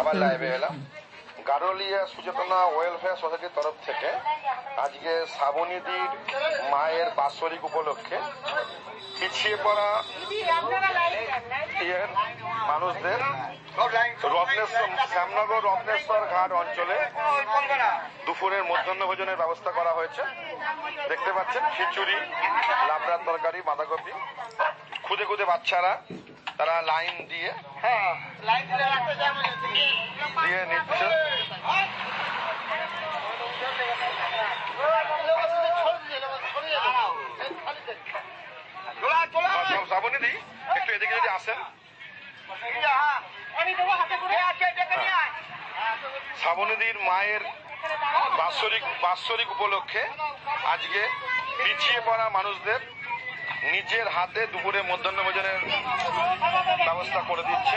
আবার লাইভে এলাম। গারোলিয়া সুচেতনা ওয়েলফেয়ার সোসাইটির তরফ থেকে আজকে শ্রাবণীদির মায়ের বাৎসরিক উপলক্ষে পিছিয়ে পড়া মানুষদের রত্নেশ্বর, শ্যামনগর রত্নেশ্বর ঘাট অঞ্চলে দুপুরের মধ্যাহ্ন ভোজনের ব্যবস্থা করা হয়েছে। দেখতে পাচ্ছেন খিচুড়ি, লাবড়ার তরকারি, বাঁধাকপি, খুদে খুদে বাচ্চারা তারা লাইন দিয়ে দিয়ে নিচ্ছে। শ্রাবণী একটু এদিকে যদি আসেন। শ্রাবণীদির মায়ের বাৎসরিক বাৎসরিক উপলক্ষে আজকে পিছিয়ে পড়া মানুষদের নিজের হাতে দুপুরে মধ্যাহ্ন ভোজনের ব্যবস্থা করে দিচ্ছে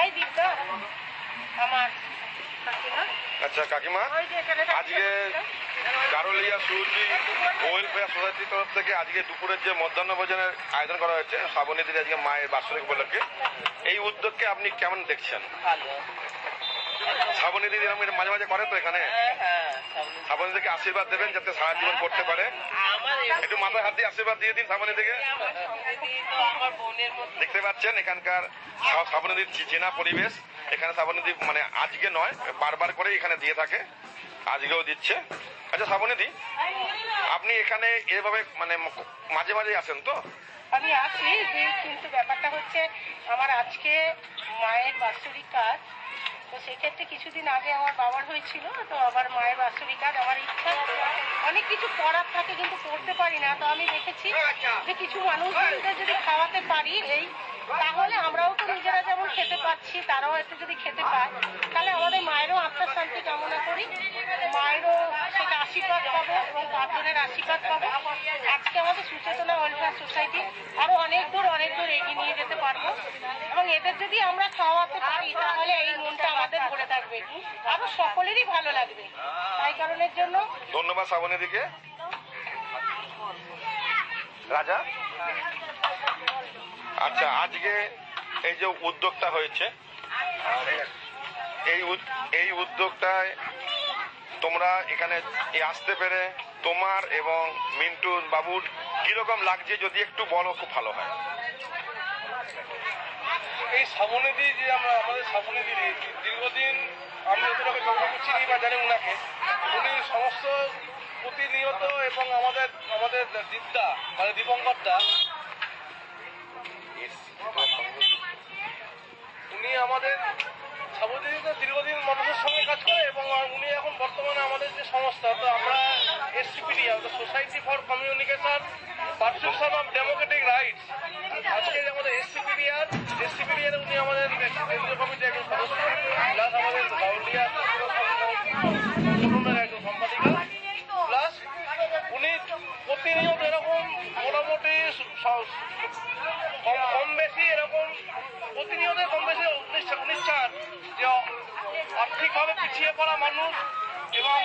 এই দীপটা আমার কাকিমা আচ্ছা কাকিমা ওই যে এখানে আজকে গারোলিয়া সুরজি ওয়েলফেয়ার সোসাইটির তরফ থেকে আজকে দুপুরের যে মধ্যাহ্ন ভোজনের আয়োজন করা হয়েছে শ্রাবণীদের আজকে মায়ের বাৎসরিক উপলক্ষে এই উদ্যোগকে আপনি কেমন দেখছেন? শ্রাবণী দিদি এরকম মাঝে মাঝে করে তো এখানে। হ্যাঁ হ্যাঁ শ্রাবণী দিদিকে আশীর্বাদ দেবেন যাতে সারা জীবন করতে পারে। একটু মাথায় হাত দিয়ে আশীর্বাদ দিয়ে দিন শ্রাবণী দিকে দেখতে পাচ্ছেন এখানকার শ্রাবণীদির চেনা পরিবেশ। এখানে শ্রাবণীদি মানে আজকে নয়, বারবার করে এখানে দিয়ে থাকে। আজকেও দিচ্ছে। আচ্ছা শ্রাবণীদি, আপনি এখানে এভাবে মানে মাঝে মাঝে আসেন তো? আমি আসি কিন্তু ব্যাপারটা হচ্ছে আমার আজকে মায়ের বাৎসরিক কাজ। তো সেক্ষেত্রে কিছুদিন আগে আমার বাবার হয়েছিল, তো আবার মায়ের বাৎসরিক কাজ, আমার ইচ্ছা অনেক কিছু করার থাকে কিন্তু করতে পারি না। তো আমি দেখেছি যে কিছু মানুষজনদের যদি খাওয়াতে পারি এই, তাহলে আমরাও তো নিজেরা যেমন খেতে পাচ্ছি, তারাও একটু যদি খেতে পায়, তাহলে আমাদের মায়েরও আত্মার শান্তি কামনা করি। মায়েরও সেটা আশীর্বাদ পাবো এবং পাঁচজনের আশীর্বাদ পাবো। আজকে আমাদের সুচেতনা ওয়েলফেয়ার সোসাইটি আরও অনেক দূর অনেক দূর এগিয়ে নিয়ে যেতে পারব। এবং এদের যদি আমরা খাওয়াতে পারি, তাহলে এই মনটা আমাদের থাকবে আরও সকলেরই ভালো লাগবে। তাই কারণের জন্য ধন্যবাদ শ্রাবণীদিকে। রাজা? আচ্ছা আজকে এই যে উদ্যোগটা হয়েছে, এই এই উদ্যোগটায় তোমরা এখানে আসতে পেরে তোমার এবং মিন্টু বাবুর কীরকম লাগছে যদি একটু বলো, খুব ভালো হয়। এই শ্রাবণীদি যে আমরা, আমাদের শ্রাবণীদি দীর্ঘদিন আমি যতটুকু যতটুকু চিনি বা জানি উনাকে, উনি সমস্ত প্রতিনিয়ত এবং আমাদের আমাদের দিদা মানে দীপঙ্করদা উনি আমাদের শ্রাবণীদি তো দীর্ঘদিন মানুষের সঙ্গে কাজ করে এবং উনি এখন বর্তমানে আমাদের যে সংস্থা, তো আমরা এসসিপিডিয়া society for communication perception of democratic rights আজকে যে আমাদের এসসিপিডিয়ার এসসিপিডিয়ার উনি আমাদের কেন্দ্রীয় কমিটির একজন সদস্য প্লাস আমাদের গাউলিয়া একজন সম্পাদিকা প্লাস উনি প্রতিনিয়ত এরকম মোটামুটি কম বেশি এরকম প্রতিনিয়ত কম বেশি উনিশ উনিশ যে আর্থিকভাবে পিছিয়ে পড়া মানুষ এবং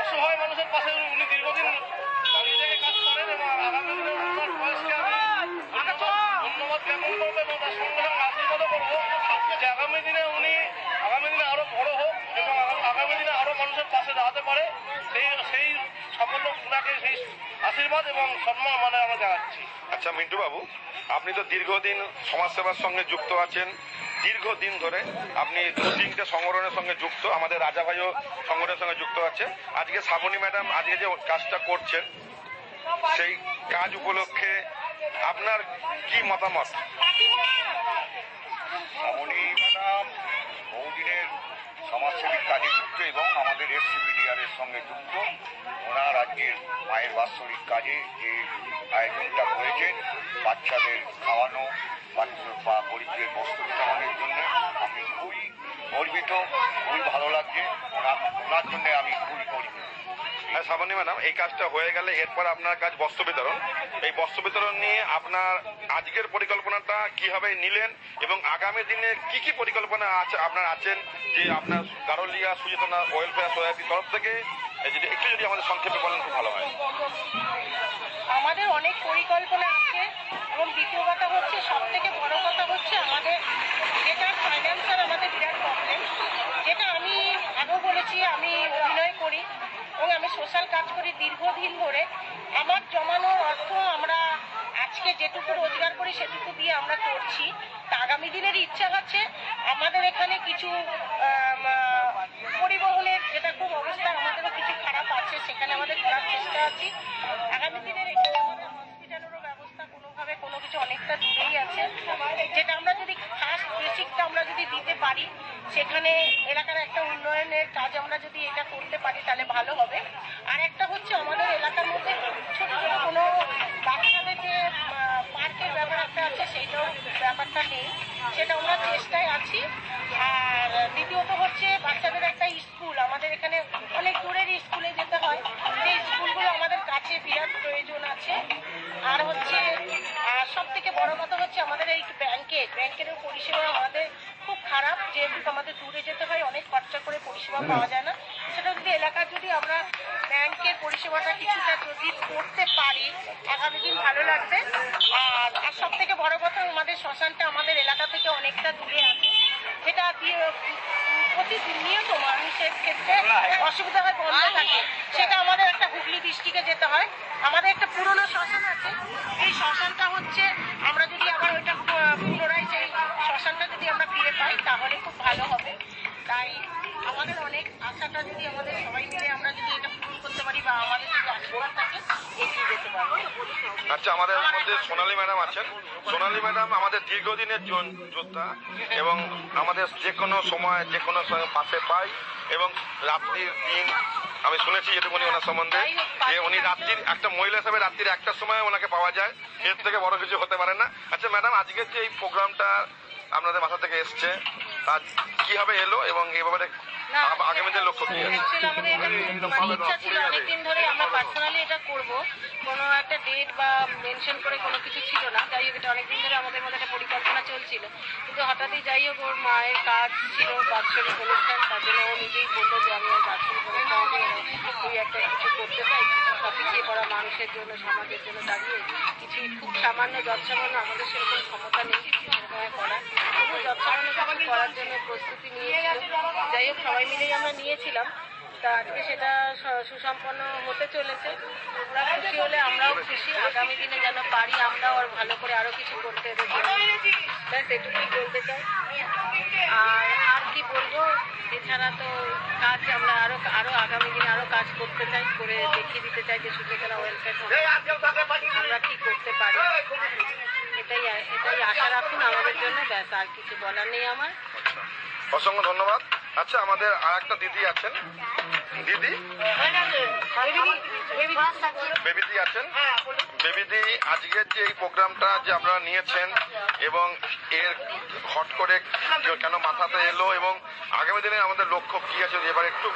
অসহায় মানুষের পাশে উনি দীর্ঘদিন দাঁড়িয়ে থেকে কাজ করেন এবং আগামী দিনে ওনার বয়সকে আমি আগামী দিনে উনি আগামী দিনে আরও বড় হোক এবং আগামী দিনে আরও মানুষের পাশে দাঁড়াতে পারে, সেই সেই সাফল্য ওনাকে সেই আশীর্বাদ এবং সম্মান মানে আমরা জানাচ্ছি। আচ্ছা মিন্টু বাবু আপনি তো দীর্ঘদিন সমাজসেবার সঙ্গে যুক্ত আছেন। দীর্ঘদিন ধরে আপনি দু তিনটে সংগঠনের সঙ্গে যুক্ত, আমাদের রাজা ভাইও সংগঠনের সঙ্গে যুক্ত আছে। আজকে শ্রাবণী ম্যাডাম আজকে যে কাজটা করছেন, সেই কাজ উপলক্ষে আপনার কি মতামত? ম্যাডাম, বহুদিনের সমাজসেবী কাজে যুক্ত এবং আমাদের এসসিবিডিআর এর সঙ্গে যুক্ত। ওনার আজকের মায়ের বাৎসরিক কাজে যে আয়োজনটা করেছেন, বাচ্চাদের খাওয়ানো বা গরিবদের বস্ত্র বিতরণের জন্য আমি খুবই গর্বিত, খুবই ভালো লাগছে। ওনার ওনার জন্য আমি খুবই গর্বিত। হ্যাঁ শ্রাবণী ম্যাডাম, এই কাজটা হয়ে গেলে এরপর আপনার কাজ বস্ত্র বিতরণ। এই বস্ত্র বিতরণ নিয়ে আপনার আজকের পরিকল্পনাটা কীভাবে নিলেন এবং আগামী দিনে কি কি পরিকল্পনা আছে আপনার আছেন যে আপনার গারলিয়া, সুচেতনা ওয়েলফেয়ার সোসাইটির তরফ থেকে? যদি একটু যদি আমাদের সংক্ষেপে বলেন, খুব ভালো হয়। আমাদের অনেক পরিকল্পনা আছে এবং দ্বিতীয় কথা হচ্ছে সব থেকে বড় কথা হচ্ছে আমাদের যেটা ফাইন্যান্সের আমাদের বিরাট প্রবলেম যেটা আমি আগেও বলেছি আমি অভিনয় করি এবং আমি সোশ্যাল কাজ করি দীর্ঘদিন ধরে। আমার জমানো অর্থ আমরা আজকে যেটুকু রোজগার করি, সেটুকু দিয়ে আমরা করছি। তা আগামী দিনের ইচ্ছা হচ্ছে আমাদের এখানে কিছু পরিবহনের যেটা খুব অবস্থা, আমাদেরও কিছু খারাপ আছে, সেখানে আমাদের করার চেষ্টা আছি। আগামী দিনের কোনোভাবে অনেকটা দূরেই আছে। যেটা আমরা যদি খাস বেসিকটা আমরা যদি দিতে পারি, সেখানে এলাকার একটা উন্নয়নের কাজ আমরা যদি এটা করতে পারি, তাহলে ভালো হবে। আর একটা হচ্ছে আমাদের এলাকার মধ্যে ছোট ছোট কোনো বাচ্চাদের যে পার্কের ব্যাপার একটা আছে, সেইটাও ব্যাপারটা নেই। সেটা আমরা চেষ্টায় আছি। আর দ্বিতীয়ত হচ্ছে বাচ্চাদের একটা স্কুল। আমাদের এখানে অনেক দূরের স্কুলে যেতে হয়। সেই স্কুলগুলো আমাদের কাছে বিরাট প্রয়োজন আছে। আর হচ্ছে সব থেকে বড় কথা হচ্ছে আমাদের এই ব্যাংকে ব্যাংকেরও পরিষেবা আমাদের খুব খারাপ। যেহেতু আমাদের দূরে যেতে হয়, অনেক খরচা করে পরিষেবা পাওয়া যায় না। সেটা যদি এলাকার যদি আমরা ব্যাংকের পরিষেবাটা কিছুটা যদি করতে পারি, আগামী দিন ভালো লাগবে। আর আর সব থেকে বড় কথা, আমাদের শ্মশানটা আমাদের এলাকা থেকে অনেকটা দূরে আছে। যেটা দিয়ে প্রতিনিয়ত মানুষের ক্ষেত্রে অসুবিধা হয় বন্ধ থাকে। সেটা আমাদের একটা হুগলি ডিস্ট্রিক্টে যেতে হয় আমাদের একটা পুরনো শ্মশান আছে এই শ্মশানটা হচ্ছে আমরা যদি আবার ওইটা পু- পুনরায় সেই শ্মশানটা যদি আমরা ফিরে পাই তাহলে খুব ভালো হবে তাই আমাদের অনেক আশাটা যদি আমাদের সবাই মিলে আমরা যদি এটা পূরণ করতে পারি বা আমাদের যদি আশীর্বাদ থাকে এগিয়ে যেতে পারব আচ্ছা আমাদের মধ্যে সোনালী ম্যাডাম আছেন। সোনালী ম্যাডাম আমাদের দীর্ঘদিনের যোদ্ধা এবং আমাদের যে কোনো সময় যে কোনো পাশে পাই এবং রাত্রির দিন, আমি শুনেছি যেটুকুনি ওনার সম্বন্ধে, যে উনি রাত্রির একটা মহিলা হিসাবে রাত্রির একটার সময় ওনাকে পাওয়া যায়। এর থেকে বড় কিছু হতে পারে না। আচ্ছা ম্যাডাম আজকের যে এই প্রোগ্রামটা আপনাদের মাথা থেকে এসছে, তা কীভাবে এলো এবং এই ব্যাপারে না, আগ- আগামী দিনের লক্ষ্য কি? মানে ইচ্ছা ছিল অনেকদিন ধরে আমরা পার্সোনালি এটা করব। কোনো একটা ডেট বা মেনশন করে কোনো কিছু ছিল না। যাই হোক এটা অনেকদিন ধরে আমাদের মধ্যে একটা পরিকল্পনা চলছিল। কিন্তু হঠাৎই যাই হোক ওর মায়ের কাজ ছিল বাৎসরিক অনুষ্ঠান তার জন্য ও নিজেই বলল যে আমি বাৎসরিক অনুষ্ঠান তুই একটা কিছু করতে চাই। সব পিছিয়ে পড়া মানুষের জন্য সমাজের জন্য দাঁড়িয়ে। কিছু খুব সামান্য যৎসামান্য আমাদের সেরকম ক্ষমতা নেই করার। তবু যৎসামান্য কিছু করার জন্য প্রস্তুতি নিয়েছিল যাই হোক, সবাই মিলেই আমরা নিয়েছিলাম। তা আজকে সেটা সুসম্পন্ন হতে চলেছে। ওরা খুশি হলে আমরাও খুশি। আগামী দিনে যেন পারি, আমরাও আর ভালো করে আরও কিছু করতে জন্য ব্যাস, এটুকুই বলতে চাই। আর আর কি বলব? এছাড়া তো কাজ আমরা আরও আরও আগামী দিনে আরও কাজ করতে চাই করে দেখিয়ে দিতে চাই যে সুচেতনা ওয়েলফেয়ার আমরা কি করতে পারি? এটাই এটাই আশা রাখুন আমাদের জন্য ব্যাস আর কিছু বলার নেই আমার। অসংখ্য ধন্যবাদ। আচ্ছা আমাদের আর একটা দিদি? আছেন দিদি। বেবিদি আছেন? বেবিদি, আজকের যে এই প্রোগ্রামটা যে আপনারা নিয়েছেন এবং এর হট করে কেন মাথাতে এলো এবং আগামী দিনে আমাদের লক্ষ্য কি আছে এবার একটু?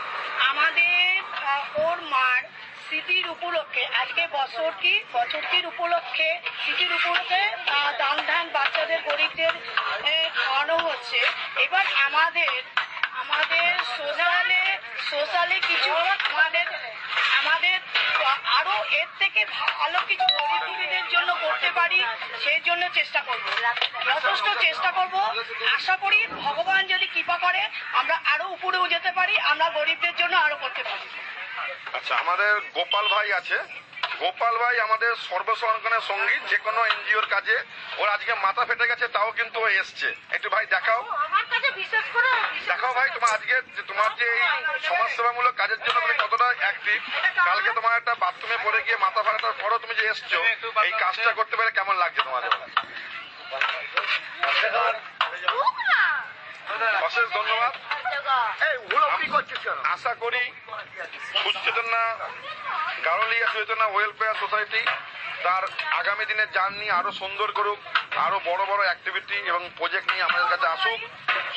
আমাদের ওর মার স্মৃতির উপলক্ষে, আজকে বছর কি? বছরটির উপলক্ষে, স্মৃতির উপলক্ষে দান ধান বাচ্চাদের, গরিবদের খাওয়ানো হচ্ছে। এবার আমাদের আমাদের সোশ্যালে সোশ্যালে কিছু ভালো কিছু গরিব জন্য করতে পারি, সেই জন্য চেষ্টা করব। যথেষ্ট চেষ্টা করব। আশা করি ভগবান যদি কৃপা করে, আমরা আরও উপরেও যেতে পারি, আমরা গরিবদের জন্য আরও করতে পারি। আচ্ছা আমাদের গোপাল ভাই আছে। গোপাল ভাই আমাদের সর্বসংখ্যানের সংগীত যে কোনো এনজিওর কাজে। ওর আজকে মাথা ফেটে গেছে তাও কিন্তু ও এসছে। একটু ভাই দেখাও। দেখাও ভাই তোমার আজকে যে তোমার যে এই সমাজসেবামূলক কাজের জন্য তুমি কতটা অ্যাক্টিভ কালকে তোমার একটা বাথরুমে পড়ে গিয়ে মাথা ফাটাটার পরও তুমি যে এসছো এই কাজটা করতে পারে কেমন লাগছে তোমাদের অশেষ ধন্যবাদ। আশা করি সুচেতনা গারলিয়া সুচেতনা ওয়েলফেয়ার সোসাইটি তার আগামী দিনের জার্নি আরও সুন্দর করুক, আরও বড় বড় অ্যাক্টিভিটি এবং প্রজেক্ট নিয়ে আমাদের কাছে আসুক,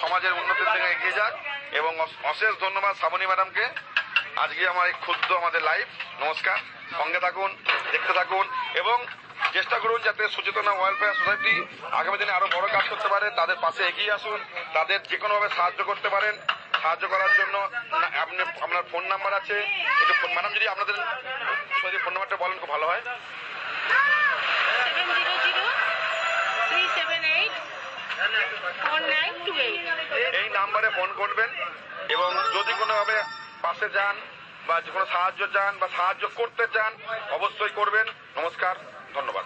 সমাজের উন্নতির দিকে এগিয়ে যাক এবং অশেষ ধন্যবাদ শ্রাবণী ম্যাডামকে। আজকে আমার এই ক্ষুদ্র আমাদের লাইভ নমস্কার। সঙ্গে থাকুন, দেখতে থাকুন এবং চেষ্টা করুন যাতে সচেতনা ওয়েলফেয়ার সোসাইটি আগামী দিনে আরও বড় কাজ করতে পারে, তাদের পাশে এগিয়ে আসুন, তাদের যে কোনোভাবে সাহায্য করতে পারেন। সাহায্য করার জন্য আপনি আপনার ফোন নাম্বার আছে। ম্যাডাম যদি আপনাদের ফোন নাম্বারটা বলেন, খুব ভালো হয়। এই নাম্বারে ফোন করবেন এবং যদি কোনোভাবে পাশে যান বা যে কোনো সাহায্য চান বা সাহায্য করতে চান, অবশ্যই করবেন। নমস্কার, ধন্যবাদ।